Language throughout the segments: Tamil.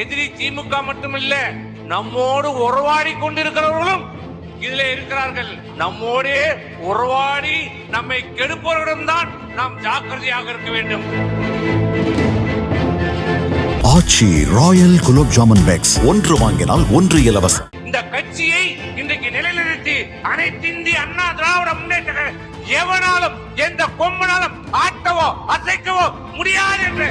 எதிரி திமுக மட்டுமில்ல நம்மோடு உறவாடி கொண்டிருக்கிறவர்களும் இதிலே இருக்கிறார்கள். நம்மோடே உறவாடி நம்மை கெடுப்பவர்களிடம் தான் நாம் ஜாக்கிரதையாக இருக்க வேண்டும். ஆச்சி ராயல் குலோப் ஜாமுன் பேக்ஸ் ஒன்று வாங்கினால் ஒன்று இலவசம். இந்த கட்சியை இன்றைக்கு நிலைநிறுத்தி அனைத்து இந்திய அண்ணா திராவிட முன்னேற்ற எவனாலும் எந்த கொம்பனாலும் ஆட்டவோ அசைக்கவோ முடியாது என்று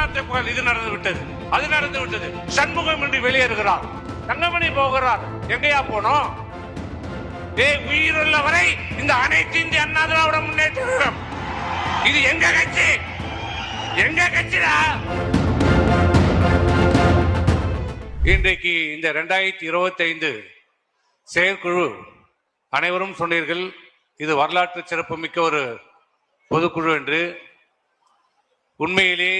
அண்ணாத்தை புகழ் இது நடந்து விட்டது. அது நடந்து விட்டது. சண்முகம் என்று வெளியேறுகிறார். தங்கமணி போகிறார். எங்கேயா போனோம்? ஏ உயிருள்ள வரை இந்த அனைத்து இந்திய அண்ணா திராவிட முன்னேற்றம் இது எங்க கட்சி? எங்க கட்சிடா? இன்றைக்கு இந்த ரெண்டாயிரத்தி இருபத்தி ஐந்து செயற்குழு அனைவரும் சொன்னீர்கள் இது வரலாற்று சிறப்புமிக்க ஒரு பொதுக்குழு என்று. உண்மையிலே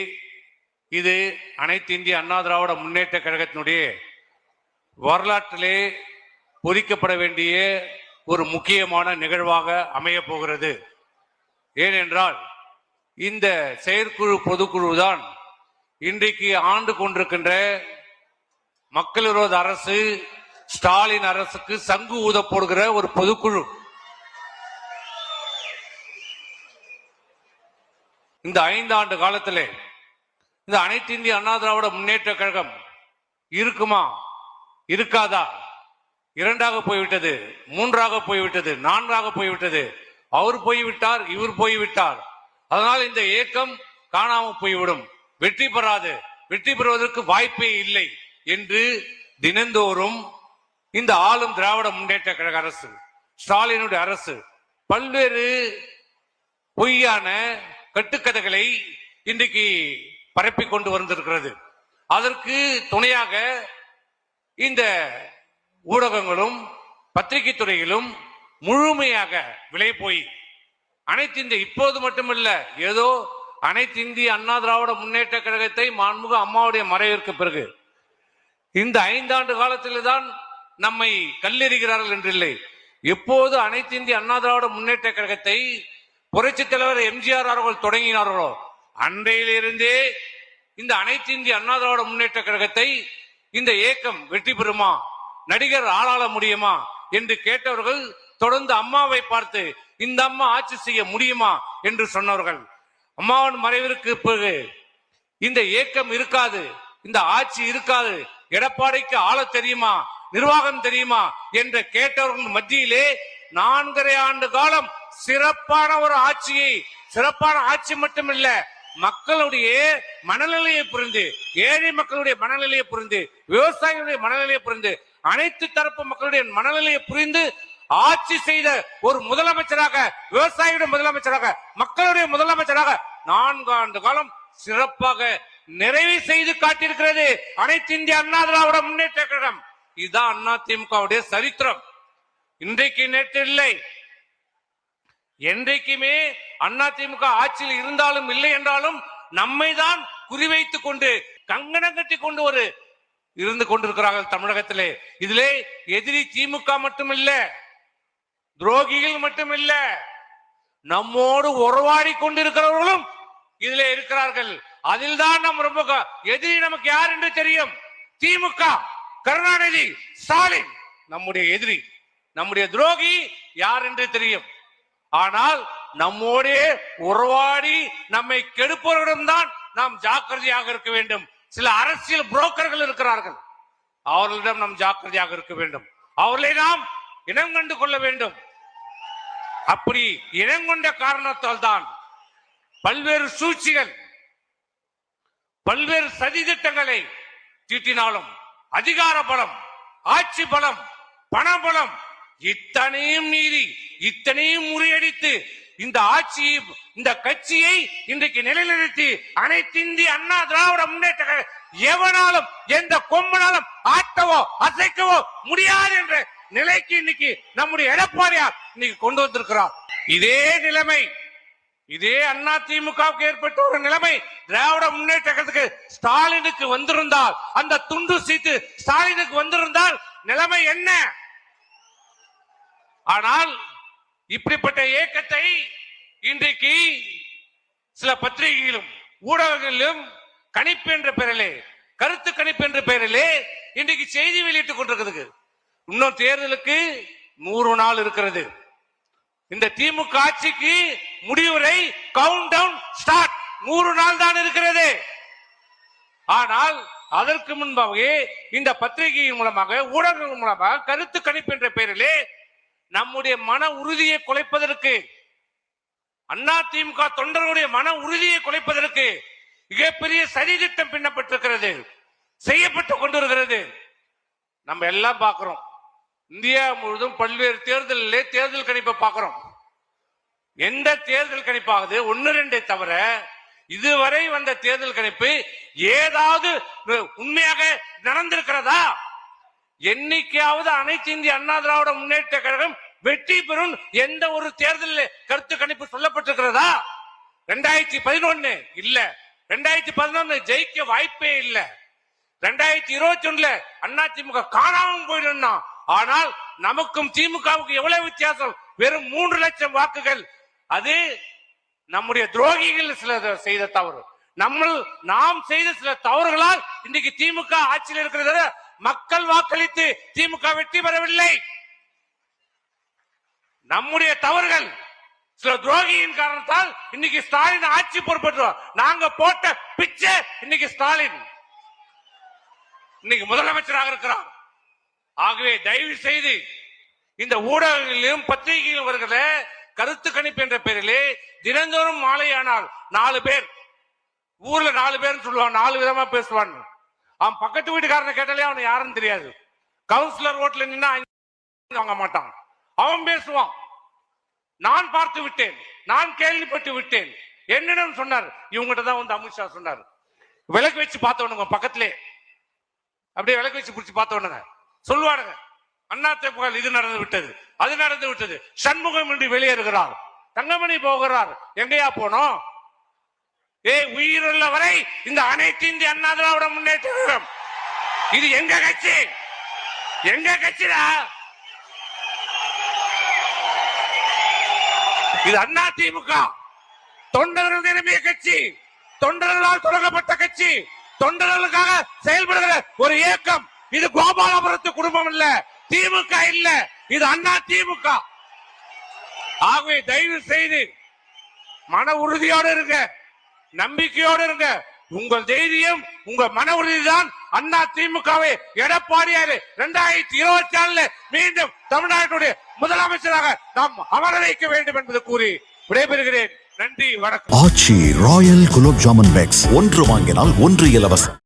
இது அனைத்து இந்திய அண்ணா திராவிட முன்னேற்ற கழகத்தினுடைய வரலாற்றிலே பொறிக்கப்பட வேண்டிய ஒரு முக்கியமான நிகழ்வாக அமையப் போகிறது. ஏனென்றால் இந்த செயற்குழு பொதுக்குழு தான் இன்றைக்கு ஆண்டு கொண்டிருக்கின்ற மக்கள் விரோத அரசு ஸ்டாலின் அரசுக்கு சங்கு ஊதப்போடுகிற ஒரு பொதுக்குழு. இந்த ஐந்தாண்டு காலத்திலே இந்த அனைத்து இந்திய அண்ணா திராவிட முன்னேற்ற கழகம் இருக்குமா? இருக்காதா? இரண்டாக போய்விட்டது மூன்றாக போய்விட்டது நான்காக போய்விட்டது. அவர் போய்விட்டார் இவர் போய்விட்டார். அதனால் இந்த இயக்கம் காணாமல் போய்விடும். வெற்றி பெறாது. வெற்றி பெறுவதற்கு வாய்ப்பே இல்லை என்று தினந்தோறும் இந்த ஆளும் திராவிட முன்னேற்ற கழக அரசு ஸ்டாலினுடைய அரசு பல்வேறு பொய்யான கட்டுக்கதைகளை இன்றைக்கு பரப்பிக் கொண்டு வந்திருக்கிறது. அதற்கு துணையாக இந்த ஊடகங்களும் பத்திரிகை துறையிலும் முழுமையாக விலை போய் அனைத்து இந்திய இப்போது மட்டுமல்ல ஏதோ அனைத்து இந்திய அண்ணா திராவிட முன்னேற்ற கழகத்தை மாண்புக அம்மாவுடைய மறைவிற்கு பிறகு இந்த ஐந்தாண்டு காலத்தில் தான் நம்மை கல்லெறிகிறார்கள் என்றில்லை எப்போது அனைத்து இந்திய அண்ணா திராவிட முன்னேற்ற கழகத்தை புரட்சித் தலைவர் எம்ஜிஆர் அவர்கள் தொடங்கினார்களோ அன்றையிலிருந்தே இந்த அனைத்து இந்திய அண்ணா திராவிட முன்னேற்ற கழகத்தை இந்த இயக்கம் வெற்றி பெறுமா? நடிகர் ஆளாள முடியுமா? என்று கேட்டவர்கள் தொடர்ந்து அம்மாவை பார்த்து இந்த அம்மா ஆட்சி செய்ய முடியுமா? என்று சொன்னவர்கள். அம்மாவின் மறைவிற்கு பிறகு இந்த இயக்கம் இருக்காது இந்த ஆட்சி இருக்காது எடப்பாடிக்கு ஆள தெரியுமா? நிர்வாகம் தெரியுமா? என்ற கேட்டவர்கள் மத்தியிலே நான்கரை ஆண்டு காலம் சிறப்பான ஒரு ஆட்சியை சிறப்பான ஆட்சி மட்டுமில்ல மக்களுடைய மனநிலையை புரிந்து ஏழை மக்களுடைய மனநிலையை புரிந்து விவசாயிகளுடைய மனநிலையை புரிந்து அனைத்து தரப்பு மக்களுடைய மனநிலையை புரிந்து ஆட்சி செய்த ஒரு முதலமைச்சராக விவசாயியுடைய முதலமைச்சராக மக்களுடைய முதலமைச்சராக நான்கு ஆண்டு காலம் சிறப்பாக நிறைவு செய்து காட்டியிருக்கிறது அனைத்து இந்திய அண்ணா திராவிட முன்னேற்ற கழகம். இதுதான் அண்ணா திமுகவுடைய சரித்திரம். இன்றைக்கு நேற்று இல்லை. என்றைக்குமே அண்ணா திமுக ஆட்சியில் இருந்தாலும் இல்லை என்றாலும் நம்மை தான் குறிவைத்துக் கொண்டு கங்கணம் கட்டி கொண்டு ஒரு இருந்து கொண்டிருக்கிறார்கள் தமிழகத்திலே. இதிலே எதிரி திமுக மட்டுமில்ல துரோகிகள் மட்டுமில்ல நம்மோடு உறவாடி கொண்டிருக்கிறவர்களும் இதிலே இருக்கிறார்கள். அதில் தான் நம் ரொம்ப எதிரி நமக்கு யார் என்று தெரியும்? திமுக கருணாநிதி ஸ்டாலின். நம்முடைய எதிரி நம்முடைய துரோகி யார் என்று தெரியும்? ஆனால் நம்மோடே உறவாடி நம்மை கெடுப்பவர்களிடம் தான் நாம் ஜாக்கிரதையாக இருக்க வேண்டும். சில அரசியல் புரோக்கர்கள் இருக்கிறார்கள். அவர்களிடம் நாம் ஜாக்கிரதையாக இருக்க வேண்டும். அவர்களை நாம் இனம் கண்டு கொள்ள வேண்டும். அப்படி இனம் கொண்ட காரணத்தால் தான் பல்வேறு சூழ்ச்சிகள் பல்வேறு சதி திட்டங்களை தீட்டினாலும் அதிகார பலம் ஆட்சி பலம் பண பலம் இத்தனையும் மீறி இத்தனையும் முறியடித்து இந்த ஆட்சியை இந்த கட்சியை இன்றைக்கு நிலைநிறுத்தி அனைத்து இந்திய அண்ணா திராவிட முன்னேற்ற எவனாலும் எந்த கொம்பனாலும் ஆட்டவோ அசைக்கவோ முடியாது என்ற நிலைக்கு இன்னைக்கு நம்முடைய எடப்பாடியார் இன்னைக்கு கொண்டு வந்திருக்கிறார். இதே நிலைமை இதே அண்ணா திமுகவுக்கு ஏற்பட்ட ஒரு நிலைமை திராவிட முன்னேற்றத்துக்கு ஸ்டாலினுக்கு வந்திருந்தால் அந்த துண்டு சீட்டு ஸ்டாலினுக்கு வந்திருந்தால் நிலைமை என்ன? ஆனால் இப்படிப்பட்ட இயக்கத்தை இன்றைக்கு சில பத்திரிகைகளும் ஊடகங்களிலும் கணிப்பு என்ற பெயரிலே கருத்து கணிப்பு என்ற பெயரிலே இன்றைக்கு செய்தி வெளியிட்டுக் கொண்டிருக்கிறது. இன்னும் தேர்தலுக்கு நூறு நாள் இருக்கிறது. இந்த திமுக ஆட்சிக்கு முடிவுரை கவுண்ட் டவுன் ஸ்டார்ட் நூறு நாள் தான் இருக்கிறது. ஆனால் அதற்கு முன்பாகவே இந்த பத்திரிகையின் மூலமாக ஊடகங்கள் மூலமாக கருத்து கணிப்பு என்ற பெயரிலே நம்முடைய மன உறுதியை குலைப்பதற்கு அண்ணா திமுக தொண்டர்களுடைய மன உறுதியை குலைப்பதற்கு மிகப்பெரிய சதி திட்டம் பின்னப்பட்டிருக்கிறது செய்யப்பட்டு கொண்டிருக்கிறது. நம்ம எல்லாம் பார்க்கிறோம். இந்தியா முழுவதும் பல்வேறு தேர்தலிலே தேர்தல் கணிப்பை பார்க்கிறோம். எந்த தேர்தல் கணிப்பாகுது? ஒன்னு ரெண்டை தவிர இதுவரை வந்த தேர்தல் கணிப்பு ஏதாவது உண்மையாக நடந்திருக்கிறதா? என்னைக்காவது அனைத்து இந்திய அண்ணா திராவிட முன்னேற்ற கழகம் வெற்றி பெறும் எந்த ஒரு தேர்தலில் கருத்து கணிப்பு சொல்லப்பட்டிருக்கிறதா? ரெண்டாயிரத்தி பதினொன்னு இல்ல. ரெண்டாயிரத்தி பதினொன்னு ஜெயிக்க வாய்ப்பே இல்ல. ரெண்டாயிரத்தி இருபத்தி ஒண்ணுல அண்ணா திமுக காணாமல் போயிடும்னா ஆனால் நமக்கும் திமுகவுக்கு எவ்வளவு வித்தியாசம்? வெறும் மூன்று லட்சம் வாக்குகள். அது நம்முடைய துரோகிகள் சில செய்த தவறு. நம்ம நாம் செய்த சில தவறுகளால் இன்னைக்கு திமுக ஆட்சியில் இருக்கிறத மக்கள் வாக்களித்து திமுக வெற்றி பெறவில்லை. நம்முடைய தவறுகள் சில துரோகியின் காரணத்தால் இன்னைக்கு ஸ்டாலின் ஆட்சி பொறுப்பேற்றோம் நாங்க போட்ட பிச்சை இன்னைக்கு ஸ்டாலின். இன்னைக்கு முதலமைச்சராக இருக்கிறார். ஆகவே தயவு செய்து இந்த ஊடகங்களிலும் பத்திரிகைகளிலும் வருகிற கருத்து கணிப்பு என்ற பெயரிலே தினந்தோறும் மாலையானால் நாலு பேர் ஊர்ல நாலு பேர் சொல்லுவான் நாலு விதமா பேசுவான் அவன் பக்கத்து வீட்டுக்காரனை கேட்டாலே அவனை யாருன்னு தெரியாது. கவுன்சிலர் ஓட்டுல நின்னா வாங்க மாட்டான். அவன் பேசுவான். நான் பார்த்து விட்டேன். நான் கேள்விப்பட்டு விட்டேன். என்னிடம் சொன்னார். இவங்ககிட்ட தான் வந்து அமித்ஷா சொன்னார். விளக்கு வச்சு பார்த்தவனுங்க பக்கத்திலே. அப்படியே விளக்கு வச்சு பிடிச்சி பார்த்தவனுங்க. சொல்லுவானுங்க அண்ணா புகழ் இது நடந்து விட்டது அது நடந்து விட்டது. சண்முகம் என்று வெளியேறுகிறார். தங்கமணி போகிறார். எங்கேயா போனோம்? ஏ உயிருள்ள வரை இந்த அனைத்து இந்திய அண்ணா திராவிட முன்னேற்ற இது எங்க கட்சி? எங்க கட்சிடா? இது அண்ணா திமுக. தொண்டர்கள் நிரம்பிய கட்சி. தொண்டர்களால் தொடங்கப்பட்ட கட்சி. தொண்டர்களுக்காக செயல்படுகிற ஒரு இயக்கம். இது கோபாலபுரத்து குடும்பம் இல்ல. திமுக இல்ல. இது அண்ணா திமுக. ஆகவே தயவு செய்து மன உறுதியோடு இருக்க நம்பிக்கையோடு இருங்க. உங்கள் தைரியம் உங்க மன உறுதிதான் அண்ணா திமுகவை எடப்பாடியாரு இரண்டாயிரத்தி இருபத்தி ஆறுல மீண்டும் தமிழ்நாட்டுடைய முதலமைச்சராக நாம் அமர வைக்க வேண்டும் என்பது கூறி விடைபெறுகிறேன். நன்றி வணக்கம். Aachi Royal gulab jamun packs. ஒன்று வாங்கினால் ஒன்று இலவசம்.